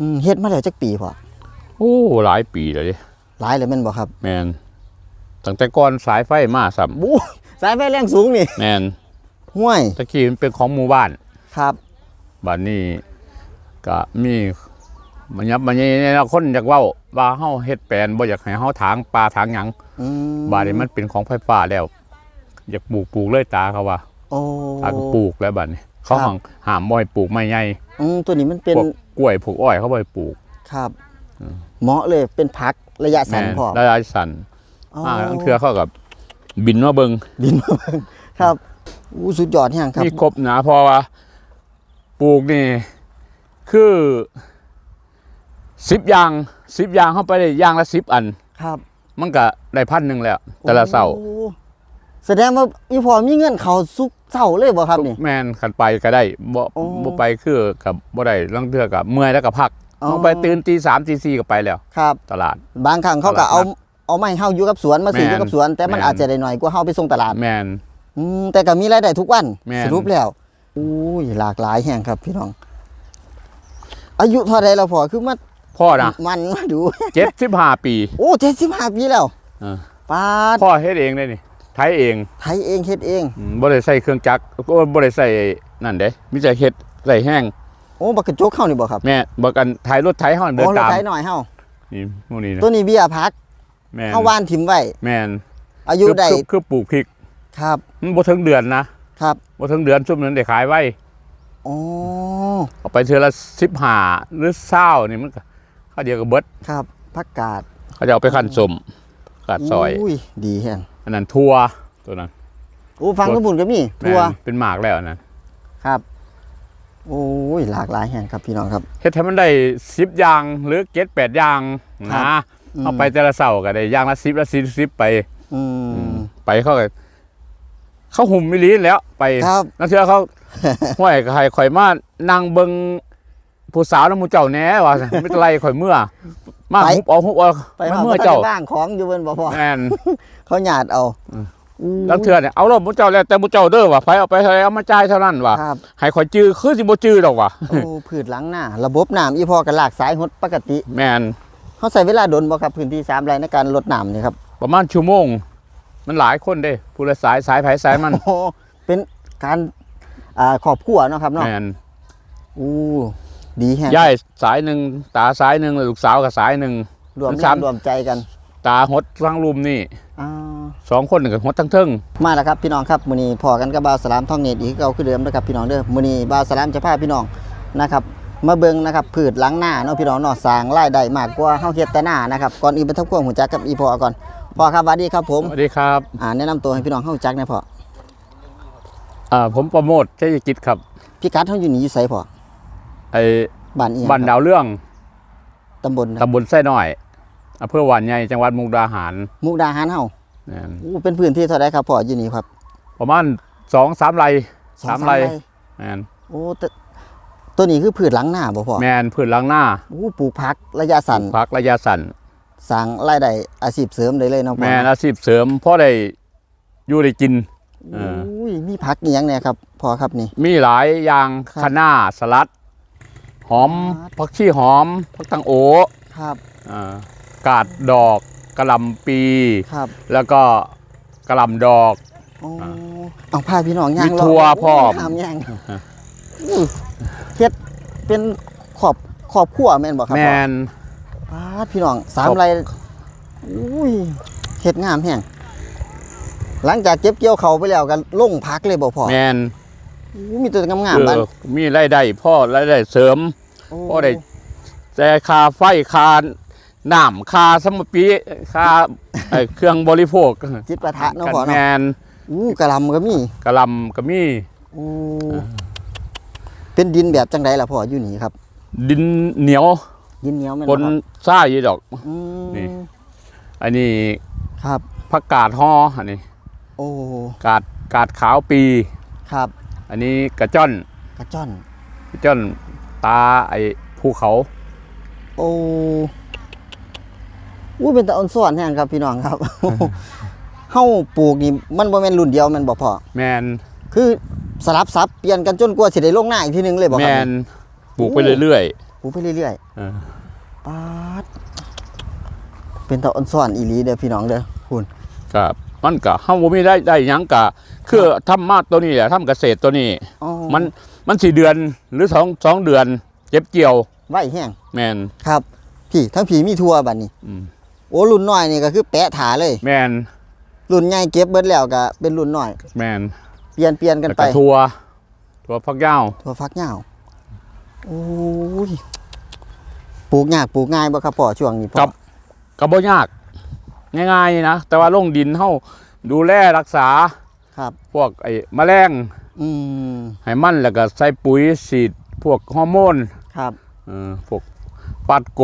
อืมเฮ็ดมาแล้วจักปีพ่อโอ้หลายปีเลยดิหลายเลยแม่นบ่ครับ แมนตั้งแต่ก่อนสายไฟมาสัมบู๊สายไฟแรงสูงนี่แมนห้วยตะกี้มันเป็นของหมู่บ้าน ครับบ้านนี้ก็มีมันยับมันยังเนี่ยคนอยากเว้าว่าเฮาเฮ็ดแปลนบ่อยากให้เฮาถางปลาถางหยังอืมบ้านนี้มันเป็นของไฟฟ้าแล้ว อยากปลูกปลูกเลยตาเขาว่าโอ้ ตาก็ปลูกแล้วบ้านนี้ เขาครับ ห้องห้ามบ่ให้ปลูกไม้ใหญ่ อืมตัวนี้มันเป็นพวก กล้วยพวกอ้อยเขาบ่ให้ปลูก ครับเหมาะเลยเป็นพักระยะแม่สั้นนพอระยะสั้นอ๋ออ่าทั้งเทื่อเขากับบินมาเบิ่งดินมาเบิ่งครับอู้สุดยอดแห่งครับมีครบนะเพราะว่าปลูกนี่ คือสิบยางสิบยางเข้าไปได้ยางละสิบอัน ครับ มันก็ได้พันหนึ่งแล้ว แต่ละเสาโอ้ แสดงว่าอีพอมีเงินเขาซุกเสาเลยบ่ครับนี่ แม่นขันไปก็ได้บ่โอ้บ่ไปคือกับบ่ได้ลังเทือกับเมื่อยแล้วก็พักอ๋อ ต้องไปตื่นตีสามตีสี่ก็ไปแล้ว ครับ ตลาด บางครั้งเขาก็เอาเอาไม้เฮาอยู่กับสวนมาซื้อแม่นอยู่กับสวน แต่มันแม่น อาจจะได้น้อยกว่าเฮาไปส่งตลาดแมน อืมแต่ก็มีรายได้ทุกวันแม่น สรุปแล้วอุ้ยหลากหลายแห่งครับพี่น้อง อายุเท่าไรแล้วพอคือมาพ่อนะมันมาดู เจ็ดสิบห้าปี โอ้เจ็ดสิบห้าปีแล้วเออป้าดพ่อเฮ็ดเองได้นี่ไทยเองไทยเองเฮ็ดเอง อืมบ่ได้ใส่เครื่องจักรก็บ่ได้ใส่นั่นเด้มีแต่เฮ็ดใส่แห้งโอ้บักกระจกเข้านี่บ่ครับแม่บอกกันถ่ายรถไถเฮาเดินโอ้เราตามไทยหน่อยเฮานี่พวกนี้นะตัวนี้เบี้ยพักแม่นเฮาว่านถิ่มไว้แม่นอายุได้คือคือปลูกพริกครับมันบ่ถึงเดือนนะครับบ่ถึงเดือนซุ่มนั้นได้ขายไว้โอ้เอาไปเทื่อละ15หรือ20นี่มันก็ข้าวเดียวก็เบิดครับผักกาดเขาจะเอาไปคั่นสมกาดซอยอุ้ยดีแฮง อันนั้นทั่วตัวนั้นโอ้ฟังกระบุญก็มีแม่ทัวนเป็นหมากแล้วอันนั้นครับ โอ้ยหลากหลายแห่งครับพี่น้องครับ เฮ็ดให้มันได้10อย่างหรือ7 8อย่างครันะบอืมเอาไปแต่ละเสาก็ได้อย่างละ10ละ10 10ไป อืม ไปเขาก็เขาหุ่มมิลีแล้วไปครับ นักเชื่อเขา ห้วยก็ให้ข่อยมานั่งเบิงผู้สาวน้ำหมูเจ้าแหน่ว่าไม่เป็นไรข่อยเมื่อ มาไปฮุบเอาฮุบเอาไปมาหาเมื่อบ่ทันเจ้าได้บ้างของอยู่เบิ่นบ่พอแม่นเขาหยาดเอาอืมอู้นักเชื่อเนี่ยเอารถหมูเจ้าแล้วแต่หมูเจ้าเด้อว่ะไฟเอาไปเท่าไหรเอามาจ่ายเท่านั้นว่ะครับให้ข่อยจื้อคือสิบ่จื้อดอกว่ะโอ้พืชหลังหน้าระบบน้ำอีพอกับลากสายหดปกติ แม่นเขาใส่เวลาดนบ่ครับพื้นที่3ไร่ในการลดน้ำนี่ครับประมาณชั่วโมง มันหลายคนเด้ผู้ละสายสายไผสายมันโอ้เป็นการอ่าครอบครัวเนาะครับเนาะแม่นอู้ ดีแฮะย่ายสายหนึ่งตาสายหนึ่งลูกสาวกับสายหนึ่งรวมมันแรสามงรวมใจกัน ตาหดทั้งรุมนี่อ่าสองคนหนึ่งกับหดทั้งเทิงมาแล้วครับพี่น้องครับมื้อนี้พอกันกับบ่าวสลามท่องเน็ตอีกคือเก่าคือเดิมนะครับพี่น้องเด้อมื้อนี้บ่าวสลามจะพาพี่น้องนะครับมาเบิ่งนะครับพืชหลังหน้าเนาะพี่น้องเนาะสร้างรายได้มากกว่าเฮาเฮ็ดแต่หน้านะครับก่อนอื่นไปทำความรู้จักกับอีพอก่อนพ่อครับสวัสดีครับผมสวัสดีครับอ่าแนะนำตัวให้พี่น้องเฮารู้จักหน่อยพ่ออ่าผมประโมทเทศกิจครับพี่กัดเฮาอยู่นี่อยู่ไสพ่อ ไอ้บ้านอีหยังบ้านครับดาวเรื่องตำบลนะตำบลไส้น้อยอำเภอหวานใหญ่จังหวัดมุกดาหารมุกดาหารเฮานั่นอู้เป็นพื้นที่เท่าใดครับพ่ออยู่นี่ครับประมาณสองสามไร่ สองสามไร่ไร่แมนโอ้แต่ตัวนี้คือพืชหลังหน้าบ่พ่อแมนพื้นหล้างหน้าอู้ปลูกผักระยะสั้นพักระยะสั้นสร้างรายได้อาชีพเสริมได้เลยเนาะแมพ่อนอาชีพเสริมพ่อได้อยู่ได้กิน เอออุ้ยมีผักอีหยังเนี่ยครับพ่อครับนี่ มีหลายอย่างครับ คะน้าสลัด หอมครับผักชีหอมผักตังโอครับอ่ากาดดอกกระหลำปีครับ แล้วก็กระหลำดอกโอ้อ่าเอาพาพี่น้องย่างมีเลาะถั่วพร้อมทำย่างอู้เฮ็ดเป็นขอบขอบขั้วแม่นบ่ครับแมพ่อนปาดพี่น้องสามขอบไรอุ้ยเฮ็ดงามแฮงหลังจากเก็บเกี่ยวเขาวไปแล้วก็ลงพักเลยบ่พ่อแมนอู้มีแต่งามเอๆบ้านอมีรายได้พ่อรายได้เสริมโอ้ พ่อได้แต่คาไฟคาน้ำคาสมปีคาไอ้เครื่องบริโภคจิตประทะเนาะกันพ่อแมเนาะนอู้กะหลำก็มีกระหลำก็มีโอ้เป็นดินแบบจังไดล่ะพ่ออยู่นี่ครับ ดินเหนียว ดินเหนียวแม่นปบ่นครับซ่าอยู่ดอกอืมนี่อันนี้ครับผักกาดห่ออันนี้ โอ้กาดกาดขาวปีครับ อันนี้กระจ้อนกระจ้อนกระจ้อน ตาไอ้ภูเขา โอ้อู้เป็นตะออนซ่อนแฮงครับพี่น้องครับ เฮาปลูกนี่มันบ่แม่นรุ่นเดียวแม่นบ่พ่อแมนคือสลับซับเปลี่ยนกันจนกว่าสิได้ลงหน้าอีกทีหนึงเลยบ่แมครับนปลูกไปเรื่อยปลูกไปเรื่อยเออๆป๊าดเป็นตาอ่อนซ่อนอีหลีเด้อพี่น้องเด้อคุณก็มันก็เฮาบ่มีได้ได้หยังก็คือทำมาตัวนี้แหละทำเกษตรตัวนี้ อ๋อมัน มันสี่เดือนหรือสองสองเดือนเก็บเกี่ยวไว้แห้งแมนครับ พี่ทั้งผีมีทั่วบัดนี้อืมโอ้รุ่นน้อยนี่ก็คือแปะถาเลย แมนรุ่นใหญ่เก็บเบิดแล้วก็เป็นรุ่นน้อย แมนเปลี่ยนเปลี่ยนกันแล้วไปก็ทัวทัวพักยาวถั่วฟักยาวโอ้ยปลูกยากปลูกง่ายบ่ครับพ่อช่วงนี้พ่อกับก็บ่ยาก ง่ายๆนะแต่ว่าลงดินเฮาดูแลรักษา ครับ พวกไอ้แมลงอืม ให้มันแล้วก็ใส่ปุ๋ยฉีดพวกฮอร์โมนครับเออพวกปัดโก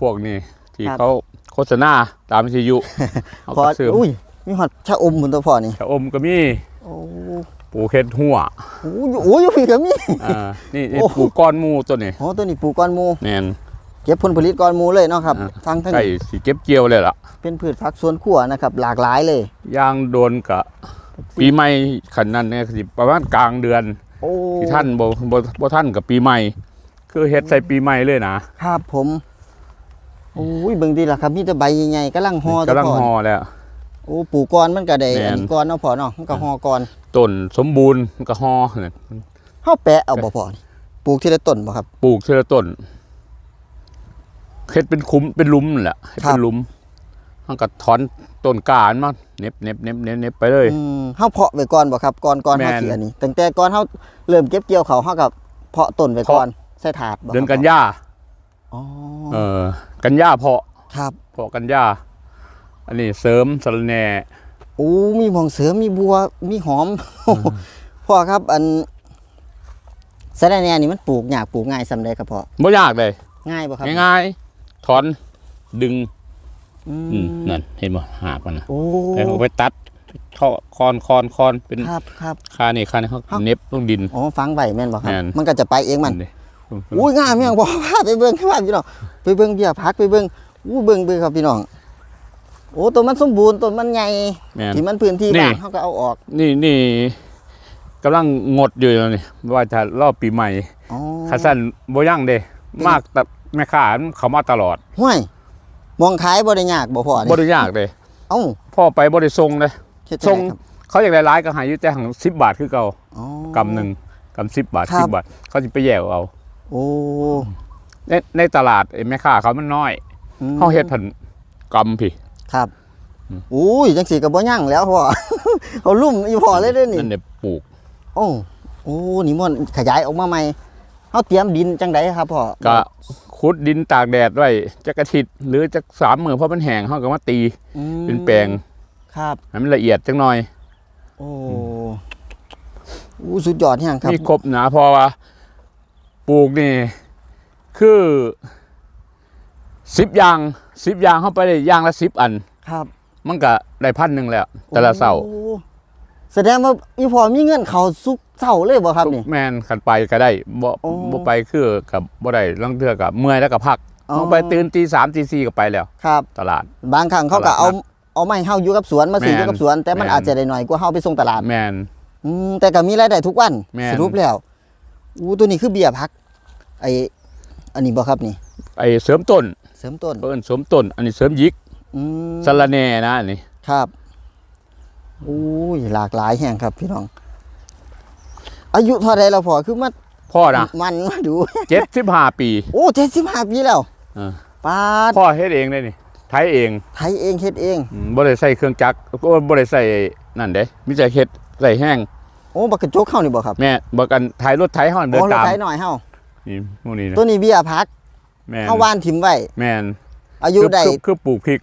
พวกนี้ที่ครับเขาโฆษณาตามวิทยุเขาพอก็ซื้ออุ้ยมีหอดชะอมบนตัวพ่อนี่ชะอมก็มีโอ้ปลูกเห็ดหัวโหอยู่โอ้ยอยู่พี่ก็มีอ่านี่นี่โอ้ปลูกก้อนหมูตัวนี้โอ้ตัวนี้ปลูกก้อนหมูแม่นเก็บผลผลิตก้อนหมูเลยเนาะครับอ่าทั้งทั้งใกล้สิเก็บเกี่ยวเลยล่ะ เป็นพืชผักสวนครัวนะครับ หลากหลายเลยย่างโดนกะ ปีใหม่ขันนั้นเนี่ยสิประมาณกลางเดือนโอ้ที่ท่านบ่บ่บ่ท่านกับปีใหม่ คือเฮ็ดใส่ปีใหม่เลยนะครับผมโอ้ยเบิ่งดีล่ะครับมีแต่ใบใหญ่ๆกำลังห่อตัวกำลังพ่อห่อแล้วโอ้ปลูกก้อนมันก็ได้แม่นอันนี้ก้อนเนาะพ่อเนาะมันก็ห่อก้อนต้นสมบูรณ์มันก็ห่อนั่นเฮาแปะเอาบ่พ่อนี่ปลูกทีละต้นบ่ครับ ปลูกทีละต้นเฮ็ดเป็นคุ้มเป็นหลุมนั่นแหละเฮ็ดครัเป็บนหลุมมันก็ถอนต้นกามันมา เน็บเน็บเน็บเน็บเน็บไปเลยอืมเฮาเพาะไว้ก่อนบ่ครับก่อนก่อนแม่เฮานสิอันนี้ตั้งแต่ก่อนเฮาเริ่มเก็บเกี่ยวเขาวเฮากับเพาะต้นไว้ก่อนใส่ถาดบ่ครับเดือนกันยาอ๋อเออ กันยาเพาะครับเพาะกันยาอันนี้เสริมสะระแหน่โอ้มีหมองเสือมีบัวมีหอมพ่อครับอันสะระแหน่นี่มันปลูกยากปลูกง่ายซำใดครับพ่อบ่ยากเลยง่ายบ่ครับง่ายๆถอนดึง อืมอืมนั่นเห็นบ่หากมันนะโอ้แล้วเอาไปตัดท่อคอนคอนคอนเป็นครับครับ คานี่คานี่เขาครับ เน็บลงดิน อ๋อฟังไว้แม่นบ่ครับ แม่น มันก็จะไปเองมันดิอุ้ยงามแม่งบ่พาไปเบิ่งพาพี่น้องไปเบิ่งเบี้ยพักไปเบิ่งอู้เบิ่งเบิ่งครับพี่น้องโอ้ต้นมันสมบูรณ์ต้นมันใหญ่แม่น ที่มันพื้นที่นี่ว่างเขาก็เอาออกนี่นี่กำลังงดอยู่นี่ว่าจะรอบปีใหม่อ๋อคาสันบ่ยั่งเด้มากแต่แม่ค้ามันเขามาตลอด ห้วย มองขายบ่ได้ยากบ่พ่อบ่นี่ได้ยากเด้เอ้าพ่อไปบ่ได้ส่งเลยเฮ็ดส่จังงไดครับเขาอยากได้หลายก็ใหายอยู่แต่หัง10บาทคือเก่าอ๋อ กำหนึ่งกำ10บาทครับ10บาท เขาสิไปแยกเอาโอ้ในในตลาดไอ้แม่ค้าเขามันน้อยอืมเฮาเฮ็ดผันกำพี่ ครับอืม อุ้ยจังสีก็บ่ยั่งแล้วพ่อ เขาลุ่มอยู่พ่อเลยเด้อนี่นั่นเด้ปลูกโอ้โอ้นี่มันขยายออกมาใหม่เฮาเตรียมดินจังไดครับพ่อก็ ขุดดินตากแดดไว้จักอาทิตย์หรือจักสามมื้อเพราะมันแห้งเฮาก็มาตีอืมเป็นแปลงครับ ให้มันละเอียดจังหน่อยโอ้อู้สุดยอดแฮงครับมีครบนะเพราะว่าปลูกนี่ คือสิบยางสิบยางเข้าไปได้ยางละสิบอัน ครับมันก็ได้พันหนึ่งแล้ว แต่ละเสาโอ้ แสดงว่าอีพ่อมีเงินเขาสุกเสาเลยบ่ครับนี่ แมนขันไปก็ได้บ่โอ้บ่ไปคือกับบ่ได้ลังเทือกับเมื่อยแล้วก็พักอ๋อ ต้องไปตื่นตีสามตีสี่ก็ไปแล้ว ครับ ตลาด บางครั้งเขาก็เอาเอาไม้เฮาอยู่กับสวนมาซื้อแม่นอยู่กับสวน แต่มันแม่น อาจจะได้น้อยกว่าเฮาไปส่งตลาดแมน อืมแต่ก็มีรายได้ทุกวันแม่น สรุปแล้วอู้ตัวนี้คือเบี้ยพัก ไออันนี้บ่ครับนี่ ไอ้เสริมต้นเสริมต้นเอิ้นเสริมต้น อันนี้เสริมยิกอืมสะระแหน่นะอันนี้ ครับ อู้ยหลากหลายแห่งครับพี่น้อง อายุเท่าไรแล้วพอคือมาพ่อนะมันมาดูเจ็ดสิบห้าปี โอ้เจ็ดสิบห้าปีแล้วเออปาดพ่อเฮ็ดเองได้นี่ไถเองไทยเองเฮ็ดเองอืมบ่ได้ใส่เครื่องจักรก็บ่ได้ใส่นั่นเด้มีแต่เฮ็ดใส่แห้งโอ้บักกระจกเข้านี่บ่ครับแม่บ่กันถ่ายรถไถเฮาเดินโอ้รถตามไทยหน่อยเฮานี่พวกนี้นะตัวนี้เบี้ยพักแม่นเฮาว่านถิ่มไว้แม่นอายุคือได้คือคือปลูกพริก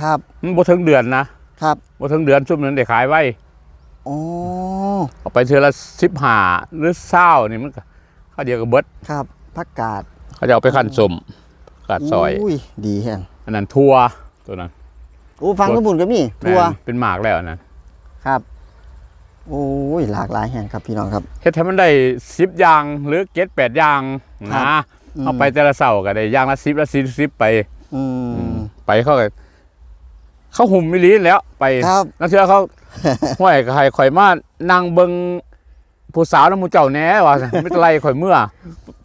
ครับมันบ่ถึงเดือนนะครับ บ่ถึงเดือนซุมนั้นได้ขายไว้อ๋อเอาไปเทื่อละ15หรือ20นี่มันก็เขาเดียวก็เบิดครับผักกาดเขาจะเอาไปคั่นสมกาดซอยอุ้ยดีแฮงอันนั้นทั่วตัวนั้นโอ้ฟังกระบุญก็มีแม่ทัวนเป็นหมากแล้วอันนั้นครับ โอ้ยหลากหลายแห่งครับพี่น้องครับเฮ็ดให้มันได้10อย่างหรือ7 8อย่างครันะบอืมเอาไปแต่ละเสาร์ก็ได้อย่างละ10ละ10 10ไปอืมไปเขาก็ เขาหุ่มมิลีนแล้วไปครับนั่นเชื่อเขาห้วยก็ให้ข่อยมานั่งเบิงผู้สาวน้ำหมูเจ้าแหน่ว่าซั่นไม่เป็นไรข่อยเมื่อ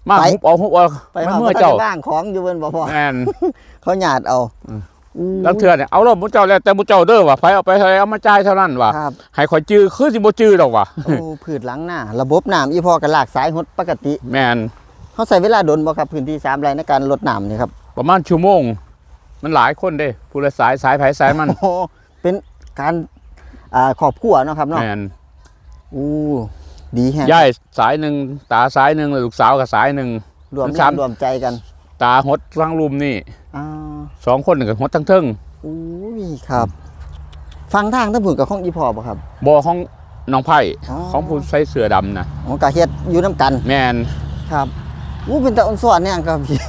มาไปหุบเอาหุบเอาไปมันหาเมื่อเจ้าเจ้าบ้างของอยู่เบิ่นบ่พ่อแม่นเขาหยาดเอาอืมอู้ลังเทื่อเนี่ยเอารถมุเจ้าแล้วแต่มุเจ้าเด้อว่ะไผเอาไปเท่าไหร่เอามาจ่ายเท่านั้นว่ะครับให้ข่อยจื้อคือสิบ่จื้อดอกว่ะโอ้พืชหลังหน้าระบบน้ำอีพอกันลากสายหดปกติ แม่นเขาใส่เวลาดนบ่ครับพื้นที่3ไร่ในการลดน้ำนี่ครับประมาณชั่วโมง มันหลายคนเด้ผู้ละสายสายไผสายมันโอ้เป็นการอ่าครอบครัวเนาะครับเนาะแม่นอู้ดีแฮะยายสายหนึ่งตาสายหนึ่งลูกสาวกับสายหนึ่งรวมทั้งแรสามงรวมใจกัน ตาหดทั้งรุมนี่อ่าสองคนหนึ่งกับหดทั้งเทิงอู้ยครับ ฟังทางทั้งผุนกับของอีพอบ่ครับบ่ของน้องไผ่อ๋อของผู้ใส่เสื้อดำนะอ๋อกะเฮ็ดอยู่น้ำกัน แม่นครับอู้เป็นตาอ่อนสอนเนี่ยครับพี่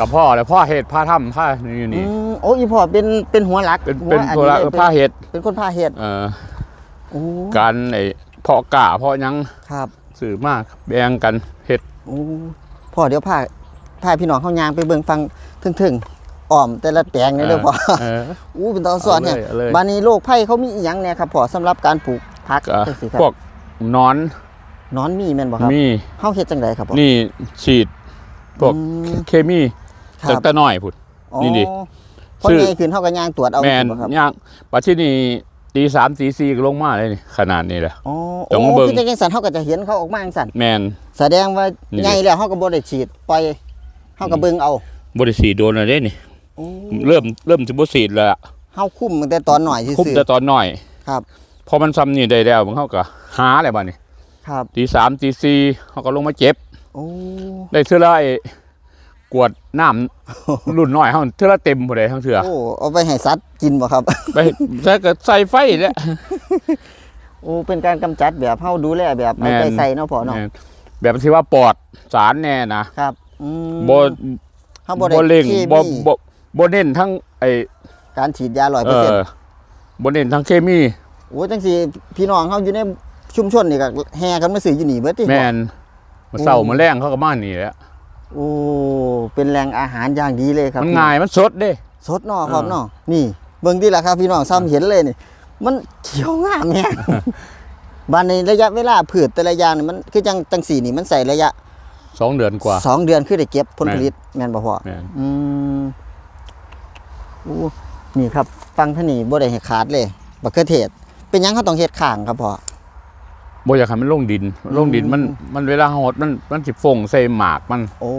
กับพ่อแล้วพ่อเฮ็ดผ้าถ้ำผ้านี่อยู่นี่อืมโอ้อีพอเป็นเป็นหัวหลักเป็นหัเป็นอัตัวละลยผ้าเฮ็ดเป็นคนพาเฮ็ดเอ่อโอ้การไอ้เพาะกล้าเพาะหยังครับสื่อมากแบ่งกันเฮ็ดโอ้พ่อเดี๋ยวพาพาพี่น้องเข้ายางไปเบิ่งฟังถึงๆอ้อมแต่ละแปลงเนี่ยเด้อพ่อเอออู้เป็นตาอ่อนสอนเนี่ยเอาเลยบานี้โรคไผ่เขามีอีหยังเนี่ยครับพ่อสำหรับการปลูกผักก็จังซี่ครับพวกหนอนนอนมีแม่นบ่ครับมีเฮาเฮ็ดจังไดครับพ่อนี่ฉีดพวกอืมเคมี ครัตั้งบแต่น้อยพุ่นอ๋อนี่ดิพอซื้อใหญ่ขึ้นเฮาก็ย่างตรวจเอาแมนบ่ครับย่างปัจจุบันนี้ตีสามตีสี่ก็ลงมาเลยนี่ขนาดนี้แหละ อ๋อต้โอ้องเบิ่ง คือจังซั่นเฮาก็จะเห็นเขาออกมาจังซั่นแมน แสดงว่านี่ดิใหญ่แล้วเฮาก็บ่ได้ฉีดปล่อยเฮาก็เบิ่งเอาบริสีโดนอะไรนี่ โอ้เริ่มเริ่มจะบริสีแล้วอะเฮาคุมตั้งแต่ตอนหน่อยคุ้มซื่อแต่ตอนน้อยครับ พอมันซ้ำนี่ได้แล้วมันเข้าก็หาอะไรบ้านี่ๆครับ ตีสามตีสี่เขาก็ลงมาเจ็บ โอ้ได้เท่าไร กวดน้ำรุ่นน้อยเขาเท่าไรเต็มหมดเลยทั้งเถื่อโอ้เอาไปให้สัตว์กินบ่ครับ ไปใส่ก็ใส่ไฟแล้ว โอ้เป็นการกำจัดแบบเฮาดูแลแบบเอาใจแม่น ใส่เนาะพ่อเนาะแม่นแบบที่ว่าปอดสารแน่นะครับอืมบ่เฮาบ่ได้บ่เล่งเคบ่มีบ่บ่เน้นทั้งไอการฉีดยาเอ100%อบ่เน้นทั้งเคมีโอ้จังสิพี่น้องเฮาอยู่ในชุมชนนี่ก็แห่กันมาซื้ออยู่นี่เบิดติ แม่นมาเศร้ามาแรงเขาก็มานี่แหละ โอ้เป็นแหล่งอาหารอย่างดีเลยครับมันง่ายมันสดเด้สดเนาะครับเออเนาะนี่เบิ่งดีล่ะครับพี่น้องซ้ำเห็นเลยนี่ มันเขียวงามแฮะบานในระยะเวลาพืชแต่ละอย่างนี่มันคือจังจังสี่นี่มันใส่ระยะสองเดือนกว่าสองเดือนคือได้เก็บผลแม่นผลิตแม่นบ่พ่อแม่นอืมโอ้นี่ครับ ฟังท่านี่บ่ได้ให้ขาดเลยบักเขือเทศ เป็นหยังเขาต้องเฮ็ดข้างครับพ่อ บ่อยากให้มันลงดินลงดินมันมันเวลาหดมันมันสิฟงใส่หมากมันโอ้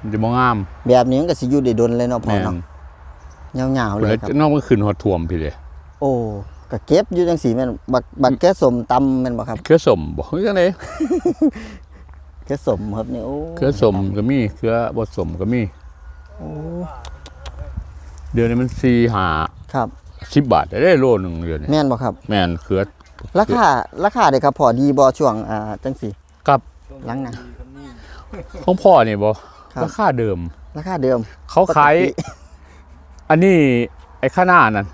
มันจะบ่งาม แบบนี้มันก็สิอยู่ได้ดนเลยเนาะพ่อแม่นเนาะยาวๆเลยครับนอกมันขึ้นหดท่วมพี่เลยโอ้ก็เก็บอยู่จังสี่แม่นบักบักแก้สมตำแม่นบ่ครับเครือสมบ่เฮ้ยจังได๋แก้สมครับนี่โอ้เครือสมก็มีเครือบ่สมก็มีโอ้เดือนนี้มัน4ครับ5 10บาทได้โลนึงเดือนนี้แม่นบ่ครับ แม่นเครือ ราคาราคาเด้ครับพอดีบ่ช่วงอ่าจังสี่กับหลังนะของพ่อนี่บ่ครับราคาเดิม ราคาเดิม เขาขายปกติอันนี้ไอ้ข้างหน้านั่น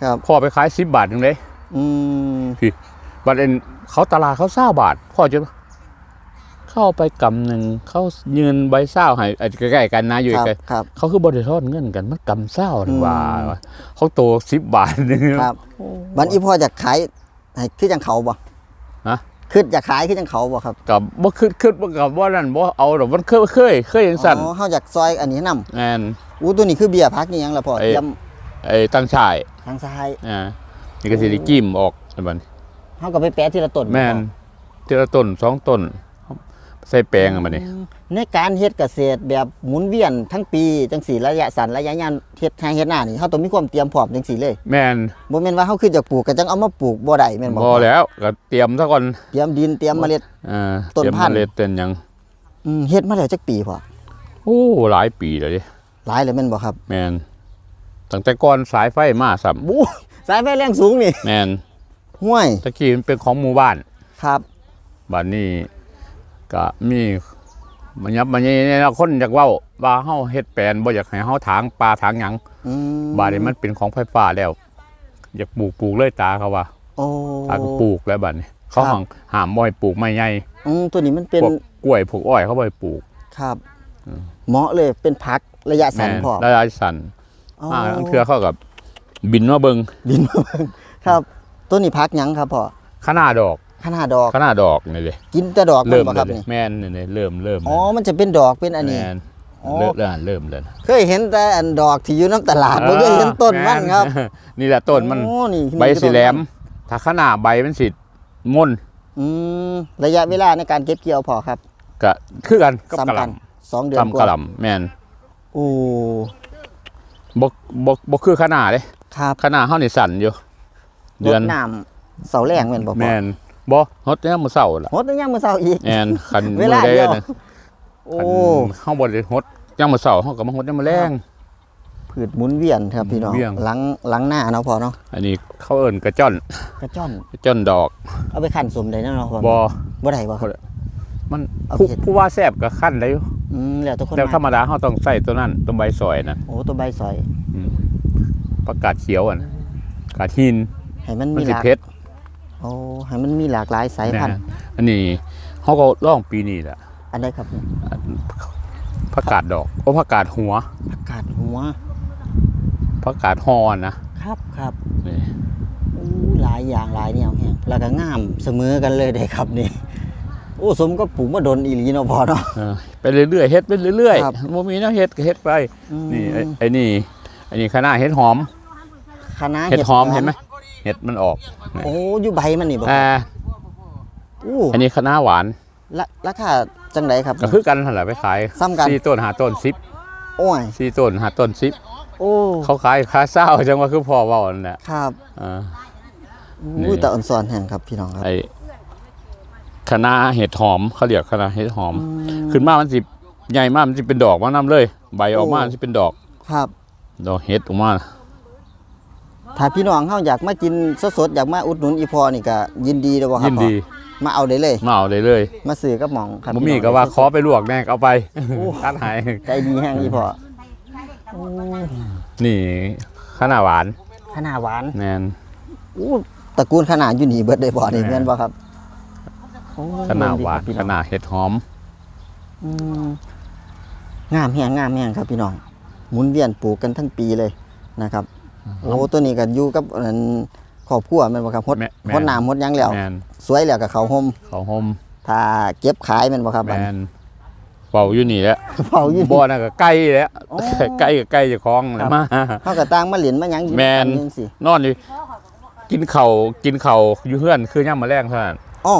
ครับพ่อไปขาย10บาทนึงเด้อืมบัดเอ็นเขาตลาดเขาเศร้าบาท พ่อจะ เข้าไปกำหนึ่งเขายืนใบเศร้าให้อาจจะใกล้ๆกันนะอยู่ครับใกล้ครับ เขาคือบริทอดเงินกันมันกำเศร้าหรือว่าอืมเขาโตสิบบาทนึงครับบันอีพ่อจะขายให้คือจังเขาบ่ฮะคือจะขายคือจังเขาบ่ครับกับบ่คิดคิดบ่กับว่านั่นบ่เอาดอกมันเคยเคยเคยอย่างสั่นอ๋อเฮาอยากซอยอันนี้นํแอนอู้ตัวนี้คือเบียร์พักนี่หยังล่ะพ่อไอ้เตรียมไอ้ตั้งชายทางซ้ายอ่านี่ก็สิได้กิ้มออกอันบัดนี้เฮาก็ไปแปะทีละต้นแม่นทีละต้นสองต้น ใส่แปลงอันบัดนี้อืมในการเฮ็ดเกษตรแบบหมุนเวียนทั้งปีจังสี่ระยะสั้นระยะยาวเฮ็ดให้เฮ็ดหน้านี่เฮาต้องมีความเตรียมพร้อมจังสี่เลย แม่นบ่แม่นว่าเฮาคือจะปลูกก็จังเอามาปลูกบ่ได้แม่นบ่พอแล้วก็เตรียมซะก่อนเตรียมดินเตรียมเมล็ดอ่าต้นเตรียมพันธุ์เมล็ดเต้นหยังอืมเฮ็ดมาแล้วจักปีพ่อโอ้หลายปีแล้วดิหลายเลยแม่นบ่ครับ แมนตั้งแต่ก่อนสายไฟมาสัมบู๊สายไฟแรงสูงนี่ แมนห้วยตะกี้มันเป็นของหมู่บ้านครับบ้านนี้ ก็มีมันยับมันนี่เนี่ยคนอยากเว้าว่าเฮาเฮ็ดแปลนบ่อยากให้เฮาถางปลาถางหยังอืมบ้านนี้มันเป็นของไฟฟ้าแล้ว อยากปลูกปลูกเลยตาเขาว่าโอ้ ตาก็ปลูกแล้วบ้านนี้ เขาครับ ห้องห้ามบ่ให้ปลูกไม้ใหญ่อืมตัวนี้มันเป็นพวกกล้วยพวกอ้อยเขาบ่ให้ปลูกครับอืมเหมาะเลยเป็นผักระยะแม่สั้นนพอระยะสั้นอ๋ออ่าทั้งเทื่อเขากับบินมาเบิ่งดินมาเบิ่งครับ ตัวนี้ผักหยังครับพ่อ ขนาดดอก ขนาดดอกขนาดดอกนี่เลยกินแต่ดอกมันเริ่มบ่เลครับยนี่แม่นนี่เลยเริ่มเริ่มอ๋อมันจะเป็นดอกเป็นอันนี้แม่นอ๋อเริ่มเริ่มเริ่มเลยเคยเห็นแต่อันดอกที่อยู่น้ำตลาดบ่เคยเห็นต้นมันครับแม่นี่แหละต้นมันโอ้นี่ใบสีแหลม ถ้าขนาดใบมันสิม่นอืมระยะเวลาในการเก็บเกี่ยวพอครับก็คือกันกับกะซ้ำหกัล่นสองเดือนำกทำกะว่าหล่ำแม่นโอ้บ่บ่บ่คือขนาดเด้ครับขนาดเฮานี่สั่นอยู่ เดือนรดน้ำเสาแรงแม่นบ่พอแม่น บ่ฮดเนี่ยามมื้อเช้าล่ะหดยังมื้อเช้าอีกแม่นคันเวมื้อลาใดเดียวนะโอ้คันเฮาบ่ได้ฮดยามมื้อเช้าเฮาก็มาฮดยามมื้อแลงพืชหมุนเวียนครับพี่น้องหมุนเวียน หลังหลังหน้าเนาะพอเนาะอันนี้เขาเอิ้นกระจ้อนกระจ้อนกระจ้อนดอกเอาไปคั่นสมได้เนาะพอบ่ บ่ได้บ่มันเอาผู้เห็ด ผู้ว่าแซ่บก็คั่นได้อยู่อืมแล้วแต่คนแต่ธรมารมดาเฮาต้องใส่ตัวนั้นตัวใบซอยนั่นโอ้ตัวใบสอยอืมประกาศเขียวอะนะกาศหินให้มันมันมีสิหลากเพชร โอ้ให้มันมีหลากหลายสายพันธุ์นะอันนี้เขาก็ล่องปีนี้แหละอันใดครับนี่ผักกาดดอกโอ้ผักกาดหัวผักกาดหัวผักกาดฮอนะครับครับนี่อู้หลายอย่างหลายแนวแฮงแล้วก็งามเสมอกันเลยเด้ครับนี่โอ้สมก็ปลูกมาดนอีหลีเนาะพอเนาะเออไปเรื่อยๆเฮ็ดไปเรื่อยครับๆบ่มีแนวเฮ็ดก็เฮ็ดไปอืมนี่ไอ้ไอ้นี่ไอ้นี่คณะเฮ็ดหอมคณะเฮ็ดหอมเห็นไหม เฮ็ดมันออกโอ้อยู่ใบมันนี่บ่อ่าอู้อันนี้คณะหวานละราคาจังไดครับก็คือกันนั่นแหละไปขายซ้ำกันสี่ต้นหาต้นสิบโอ้ยสี่ต้นหาต้นสิบโอ้เขาขายค่าเศร้าจังว่าคือพอเว้านั่นแหละครับอ่านี่อุ้ยแต่อ่อนสอนแห่งครับพี่น้องครับไอ้คณะเห็ดหอมเขาเรียกคณะเห็ดหอมอืมขึ้นมามันสิใหญ่มากมันสิเป็นดอกมานํเลย ใบออกมาโอ้มันสิเป็นดอก ครับ ดอกเห็ดออกมา ถ้าพี่น้องเฮาอยากมากินสดๆอยากมาอุดหนุนอีพอนี่ก็ยินดีเด้อบ่ครับยินดี พ่อมาเอาได้เลย มาเอาเลยเลยมาซื้อกับหม่องครับบ่พี่มีน้องก็ว่าขอไปลวกแน่ก็เอาไปโอ้ตัดใหายใจดีแห้งอีพอโอ้นี่คณะหวานขนาดหวานแน่น อู้ตระกูลขนาดอยู่นี่เบิดได้บ่นี่แม่แม่นบ่ครับโอ้คณะหวานเบิ่งดีคครับพี่น้องณะเห็ดหอม อืมงามแฮงงามแฮงครับพี่น้องหมุนเวียนปลูกกันทั้งปีเลยนะครับ โอ้ตัวนี้ก็อยู่กับอันครอบครัวแม่นบ่ครับฮดแม่แม่ฮดน้ำฮดหยังแล้ว แม่นสวยแล้วก็เขาห่มเขาวหอมถ้าเก็บขายแม่นบ่ครับบัดแม่นเป่าอยู่นี่แหละเผาอยู่ บ่นั่นก็ใกล้แล้วโอ้ใกล้กับใกล้เจ้าของแล้วมา เฮาก็ต่างมาเหรียญมาหยังอยู่แม่นอัจังซี่นอนอยู่กินเข่าวกินเข่าวอยู่เฮือนคือย่ำมาแรงเท่านั้นอ๋อ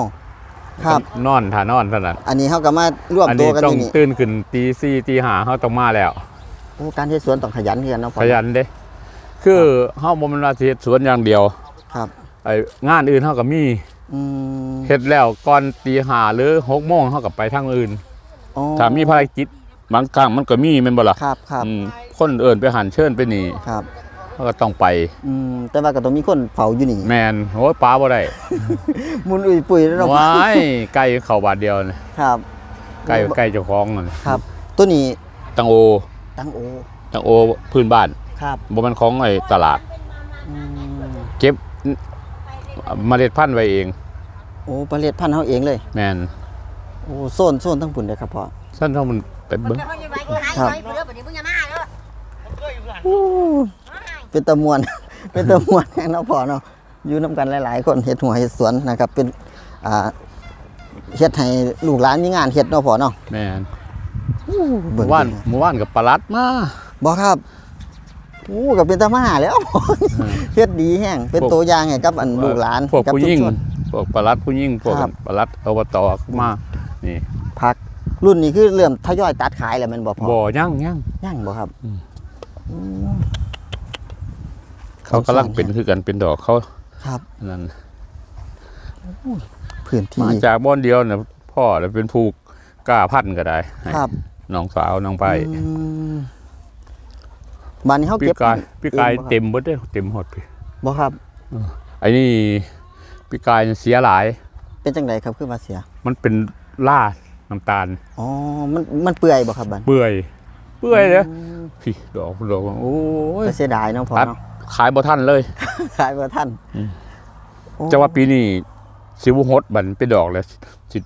ครับ นอนทานอนเท่านั้นอันนี้เฮาก็มาร่วมอันตันี้วกันต้อองยู่นี่ตื่นขึ้นตีสี่ตีห้าเขาต้องมาแล้วโอ้การเฮ็ดสวนต้องขยันเฮือนเนาะพ่อขยันเด้ คือเฮาบ่แม่นว่าสิเฮ็ดสวนอย่างเดียวครับไอ้งานอื่นเฮาก็มีอืมเฮ็ดแล้วก่อนตีห้าหรือหกโมงเฮาก็ไปทางอื่นอ๋อถ้ามีภารกิจบางครั้งมันก็มีแม่นบ่ล่ะครับครับอืมคนเอิ้นไปหันเชิญไปนี่ครับเฮาก็ต้องไปอืมแต่ว่าก็ต้องมีคนเฝ้าอยู่นี่แม่นโอ้ยปลาบ่ได้มุนอุ้ยปุ้ยแล้วเนาะว้ายไก่เข้าบาทเดียวนี่ครับ ไก่ไก่เจ้าของนั่นครับ ตัวนี้ตังโอ ตังโอตังโอพื้นบ้าน ครับบ่แม่นของไอ้ตลาด อืมเก็บเมล็ดพันธุ์ไว้เอง โอ้ผลิตพันธุ์เฮาเองเลย แม่นโอ้โซนโซนทั้งปุ่นเลยครับพ่อ ซั่นเฮามันไปเบิ่งครับ อู้เป็นตะมวน เป็นตะมวนแห่งเนาะพ่อเนาะอยู่นํกันหลาย ๆ คนเฮ็ดหัวเฮ็ดสวนนะครับ เป็นอ่าเฮ็ดให้ลูกหลานมีงานเฮ็ดเนาะพ่อเนาะแม่นอู้เบิ่เมื่งอวานดีเมื่อวานกับปลาลัดมาบ่ครับ อู้ก็เป็นตะมาแล้วเฮ็ดดีแห้งเป็นตัวอย่างให้กับอันลูกหลานพวกกับผู้ชุหญิงชนพวกปลาลัดผู้หญิงพวกครับปลาลัดอบตมานี่ผักรุ่นนี้คือเริ่มทยอยตัดขายแล้วแมันบ่พอบ่ยังยังยังบ่ครับอืมอืมเขากำลังเป็นคือกันเป็นดอกเขาครับนั่นพื้นที่มาจากบ่อนเดียวน่ะพ่อแล้วเป็นผูกกล้าพันธุ์ก็ได้ให้ครับน้องสาวน้องไปอืม บ้านนี้เฮาพี่เก็บกายพี่กายเต็มบ่ครับเต็มเบิดเด้อเต็มหมดพี่บ่ครับ ไอ้นี่พี่กายเสียหลาย เป็นจังไดครับคือว่าเสีย มันเป็นล่าน้ำตาลอ๋อมันมันเปื่อยบ่ครับบัดเปื่อย เปื่อยเลยอืมพี่ดอกดอกโอ้ยก็เสียดายเนาะพ่อครับเนาะขายบ่ทันเลย ขายบ่ทันอืมโอ้จะว่าปีนี้สิบุฮดบันเป็นดอกแล้วสิ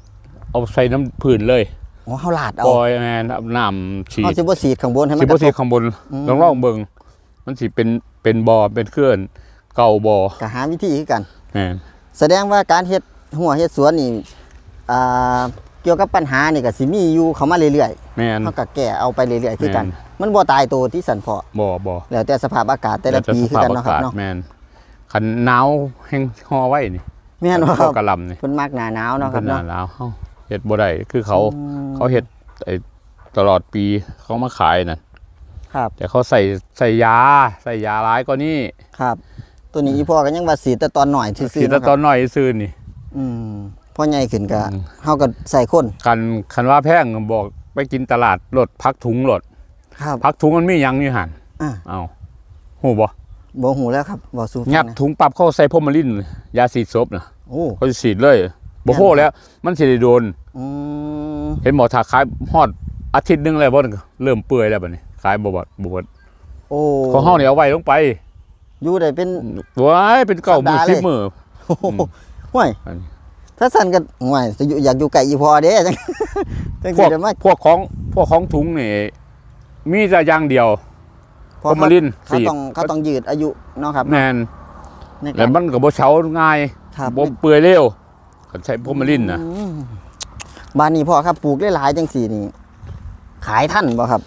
เอาใส่น้ำพื้นเลย อ๋อเฮาลาดเอาปล่อยแม่นเอาน้ำฉีเฮาดสิบ่สีดข้างบนให้มัสินบ่กระสิทบข้างบนอืม ลองลองเบิ่งมันสิเป็นเป็นบ่อเป็นเคลื่อนเก่าบ่อก็หาวิธีคือกัน แม่นแสดงว่าการเฮ็ดหัวเฮ็ดสวนนี่อ่าเกี่ยวกับปัญหานี่ก็สิมีอยู่เข้ามาเรื่อยแม่น ๆเฮาก็แก้เอาไปเรื่อยๆคือกัน แม่ มันบ่ตายตัวที่สันพอบ่บ่แล้วแต่สภาพอากาศแต่ละปีคือกันเนาะครับแล้วแต่สภพอเนาะแม่นคันหนาวแห้งห่อไว้นี่แม่นบ่คเข้ารับกะหลำนี่เพิ่นมักหน้าหนาวเนาะคเป็รับนหน้าเนาะ หนาวเฮา เฮ็ดบ่ได้คือเขาอืมเขาเฮ็ดไอ้ตลอดปีเขามาขายน่ะครับ แต่เขาใส่ใส่ยาใส่ยาร้ายก็นี่ครับ ตัวนี้อีพ่อก็ยังว่าสีแต่ตอนหน่อยซื่อสีๆแต่เนาะคตอรับนน้อยซื่อนี่ อืมพอใหญ่ขึ้นก็อืม เฮาก็ใส่คนคันคันว่าแพงบอกไปกินตลาดรถพักถุงรถครับ พักถุงมันมีหยังอยู่หั่นอะ เอาฮู้บ่บ่หูแล้วครับบ่สู้ฟังงัดนะถุงปรับเข้าใส่พรมลินยาสีดศพน่ะโอ้เขาจะฉีดเลย บ่โหแล้ว มันสิได้โดนอืมเห็นหมอถ้าขายฮอดอาทิตย์หนึงแล้วบ่เริ่มเปื่อยแล้วบัดนี้ขายบ่บ่บ่เบิดโอ้ของเฮานี่เอาไว้ลงไป อยู่ได้เป็นว้ายเป็นเก่ามือสัปดาห์สิบเลยมือโอ้โหห่วยอันนี้ถ้าสั่นก็ห่วยจะอยู่อยากอยู่ไกลอีพอเด้จังจังพสิวกได้มาพวกของพวกของถุงนี่มีแต่อย่างเดียวพอฟอร์มาลินเขาสีดต้องเขาต้องยืดอายุเนาะครับแม่นในแล้กาวรมันก็บ่เฉาง่ายครับบ่เปื่อยเร็ว ก็ใช้พรมลินน่ะอืมบ้านนี้พ่อครับปลูกหลายๆจังสี่นี่ ขายท่านบ่ครับ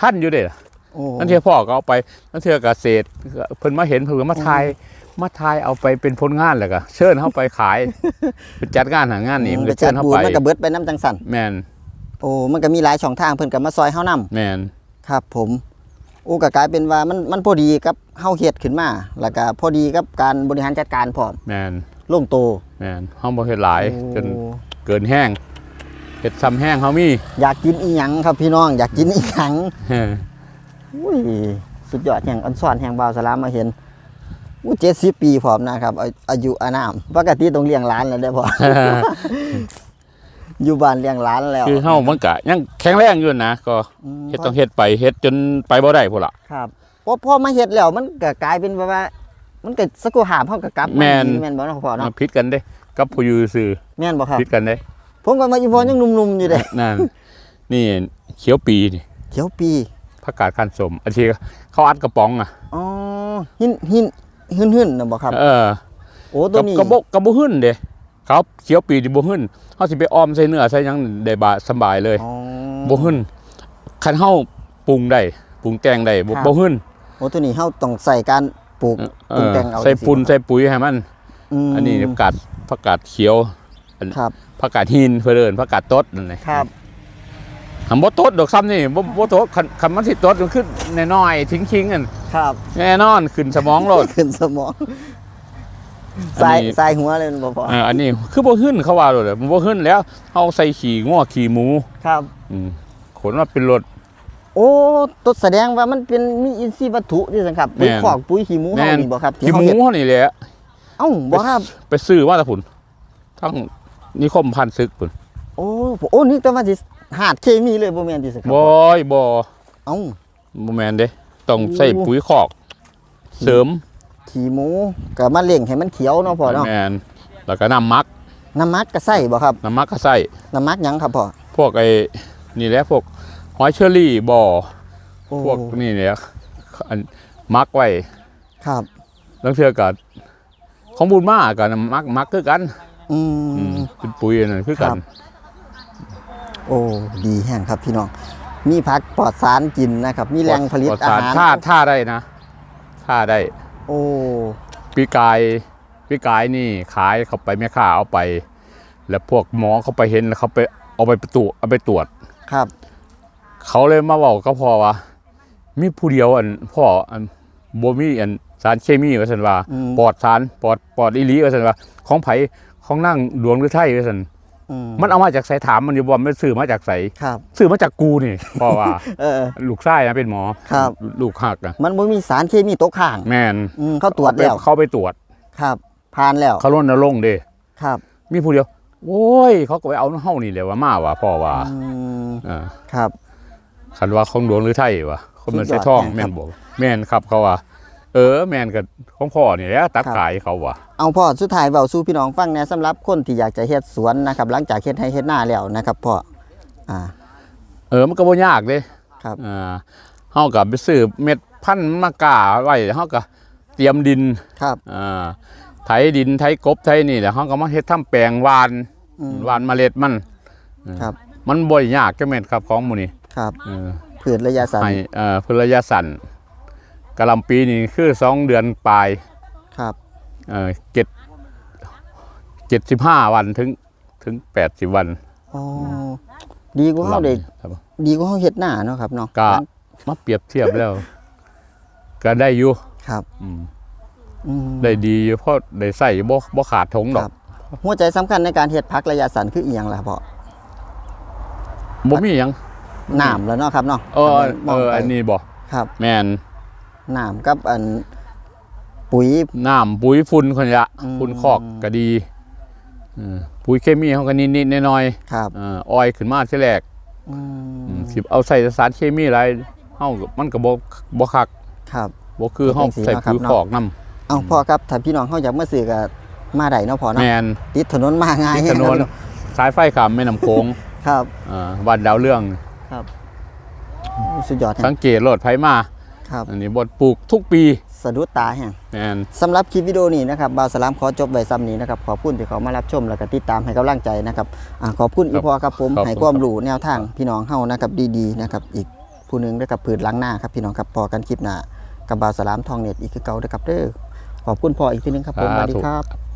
ท่านอยู่เด้ล่ะโอ้นั่นเทื่อพ่อก็เอาไปนั่นเทื่อเกษตรเพิ่นมาเห็นเพิ่นก็มาถ่ายมาถ่ายเอาไปเป็นผลงานแล้วก็เชิญเฮาไปขายไปจัดงานหางานนี่มันไปก็จัเชิดญเฮาปูนไปมันก็เบิดไปน้ำจังสันแม่นโอ้มันก็มีหลายช่องทางเพิ่นก็มาซอยเฮานํแม่นครับ ผมโอ้ก็กลายเป็นว่ามันมันพอดีกับเฮาเฮ็ดขึ้นมา แล้วก็พอดีกับการบริหารจัดการพร้อมแม่น ลงโตแม่นเฮาบ่เฮ็ดหลายจนโอ้เกินแห้งเฮ็ดซ้ำแห้งเฮามี อยากกินอีหยังครับพี่น้อง อยากกินอีหยังเฮ้ออุ้ยสุดยอดแห่งอันซ่อนแห่งบาวสลามมาเห็นอู้เจ็ดสิบปีพร้อมนะครับ อาอายุอานามปกติต้องเลี้ยงหล้านแล้วได้อพออยู่บ้านเลี้ยงหล้านแล้วคือเฮามันก็ยังแข็งแรงอยู่นะก็มเฮ็ดต้องเฮ็ดไปเฮ็ดจนไปบ่ได้พุ่นล่ะครับพอพอมาเฮ็ดแล้วมันก็กลายเป็นว่าว่า มันก็สกุหามเฮาก็กลับาแม่นดีแม่นบ่เนาะพ่อเนาะผิดกันเด้กับผู้อยู่ซื่อแม่นบ่ครับผิดกันเด้ผมก็มาอีพอยังหนุ่มๆอยู่เด้นั่นนี่เขียวปีนี่เขียวปีผักกาดคันสมอันที่เขาอัดกระป๋องอะ อ๋อหินหินหึ่นๆน่ะบ่ครับ เออโอ้ตัวกับนี้กระบอกกระบ่หึ่นเด้ครับเขียวปีนี่บ่หึ่นเฮาสิไปออมใส่เนื้อใส่หยังได้บาสำบายเลยอ๋อ บ่หึ่นคันเฮาปรุงได้ปรุงแต่งได้บ่ครับ บ่หึ่นโอ้ตัวนี้เฮาต้องใส่การ ปลูกเอปรุงอแต่งเอาใส่จังปุ่นบ่ใส่ปุ๋ยให้มันมอันนี้ผักกาดผักกาดเขียวครับผักกาดหินเพิ่นเอิ้นผักกาดตดนั่นแหละครับหันบ่ตดดอกซ้ำนี่บ่บ่ตดคันคันมันสิตดมันขึ้นน้อยๆทิ้งๆกันครับ แน่นอนขึ้นสมองโลดขึ้นสมองอันสายนี้สายหัวเลยบ่พอเอออันนี้คือบ่หึ่นเขาว่าโลดอะบ่หึ่นแล้วเฮาใส่ขี้งัวขี้หมูครับอืมขนมาเป็นรถ โอ้ตัวแสดงว่ามันเป็นมีอินทรีย์วัตถุที่สังครับแม่ปุ๋ยนขอกปุ๋ยขี้หมูแม่เฮานนี่บ่ครับขี้หเฮามูเฮ็ดเฮานี่แหละเอ้าบ่ครับ ไปซื้อมาแตะพุ่นทั้งนิคมพันธุ์ซึกพุ่นโอ้โอ้นี่แต่ว่าสิหาดเคมีเลยบ่แม่นที่สังครับบ่ยบ่เอ้าบ่แม่นเด้ต้องใส่โอ้ปุ๋ยคอก เสริมขี้หมูก็มาเลี้ยงให้มันเขียวเนาะพ่อเนาะแม่นแล้วก็น้ำมักน้ำมักก็ใส่บ่ครับน้ำมักก็ใส่น้ำมักหยังครับพ่อพวกไอ้นี่แหละพวก หอยเชอรี่บ่อโอ้พวกนี่เนี่ยอันมักไว้ครับแล้วเทื่อก็ของบุญมาก็น้ำมักมักคือกัน อือืมม เป็นปุ๋ยอันนั่นคือกัครันบโอ้ดีแห้งครับพี่น้องมีผักปลอดสารกินนะครับ มีแหล่งผลิตปลดอาสารหาร ท่าท่าได้นะท่าได้โอ้ปีกายปีกายนี่ขายเขาไปแม่ค้าเอาไป แล้วพวกหมอเขาไปเห็นแล้วเขาไปเอาไปตรวจเอาไปตรวจ ครับ เขาเลยมาบอกก็พอว่ามีผู้เดียวอันพ่ออันบ่มีอันสารเคมีว่าซั่นว่าอืมปลอดสารปลอดปลอดอีหลีว่าซั่นว่า ของไผของนั่งดวงหรือไทยว่าซั่นอืมมันเอามาจากไสถามมันอยู่บ่ว่ามันซื้อมาจากไสครับซื้อมาจากกูนี่เพราะว่าเออลูกชายนะเป็นหมอครับลูกหักอะมันบ่มีสารเคมีตกค้าง แม่นอืมเขาตรวจแล้วเขาไปตรวจครับผ่านแล้วเขาล้นนรงค์เด้ครับ มีผู้เดียวโอ้ยเขาก็ไปเอาเฮานี่แหละว่ามาว่าพ่อว่าอืมอ่าครับ คันว่าของหลวงหรือไทยว่ะคนมันสุใส่ดยอดท่องแม่แม่นนครับบอกแม่นครับเขาว่า เออ แม่นกับของพ่อนี่แหละตัดครับขายเขาว่ะเอาพ่อสุดท้ายเว้าสู่พี่น้องฟังแหน่สำหรับคนที่อยากจะเฮ็ดสวนนะครับ หลังจากเฮ็ดให้เฮ็ดหน้าแล้วนะครับพ่ออ่า เออมันก็บ่ยากเด้ครับอ่าเฮากับไปซื้อเม็ดพันธุ์มะกาไว้เฮาก็เตรียมดินครับอ่าไถดินไถกบไถนี่แหละเขาก็มาเฮ็ดทำแปลงหวานอืมหวานเมล็ดมันครับ มันบ่อยยากจังแม่นครับของหมู่นี้ ครับเออพืชระยะสั้นให้เอ่อพืชระยะสั้นกะหล่ำปีนี่คือสองเดือนปลายครับเอ่อเจ็ดเจ็ดสิบห้าวันถึงถึงแปดสิบวันอ๋อดีกว่าเฮาได้ครับ ดีกว่าเฮาเฮ็ดหน้าเนาะครับเนาะก็มาเปรียบเทียบแล้ว ก็ได้อยู่ครับอืมอืม ได้ดีอยู่เพราะได้ใส่บ่บ่ขาดถงดอครักบ หัวใจสำคัญในการเฮ็ดผักระยะสั้นคืออีหยังล่ะพ่อบ่มีหยัง น้ำแล้วเนาะครับเนาะเออมเองอไปอันนี้บ่ครับ แม่นน้ำกับอันปุ๋ยน้ำปุ๋ยฝุ่นคนละอืมฝุ่นคอกก็ดีเออปุ๋ยเคมีเขาก็นิดๆหน่อยครับๆเอ่อออยขึ้นมาทีแรกอือืมมสิเอาใส่สารเคมีหลายเฮาก็มันก็บ่บ่คักครับบ่คือเฮาเป็นจังซี่ใส่เนาะครับปุ๋ยเนาะคอกนํเอาพ่อครับถ้าพี่น้องเฮาอยากมาซื้อก็มาได้เนาะพ่อเนาะแม่นติดถนนมาง่ายที่ถนนครับสายไฟข้ามแม่น้ำโขงครับเอ่อบ้านดาวเรื่อง สุดยอดแฮสังงเกตรถไผมา ครับ อันนี้บ่ปลูกทุกปีสะดุดตาแฮงแม่นสำหรับคลิปวิดีโอนี้นะครับบาวสลามขอจบไว้ซ้ำนี้นะครับขอบคุณที่เขามารับชมแล้วก็ติดตามให้กำลังใจนะครับอ่าขอบคุณอีพอครับผมให้ความรู้แนวทางพี่น้องเฮานะครับดีๆนะครับอีกผู้หนึงด้วยกับผืนหล้างหน้าครับพี่น้องครับพอกันคลิปหน้ากับบาวสลามทองเน็ตอีกคือเก่าด้วยครับเด้อขอบคุณพออีกทีหนึงครับผมสวัสดีครับ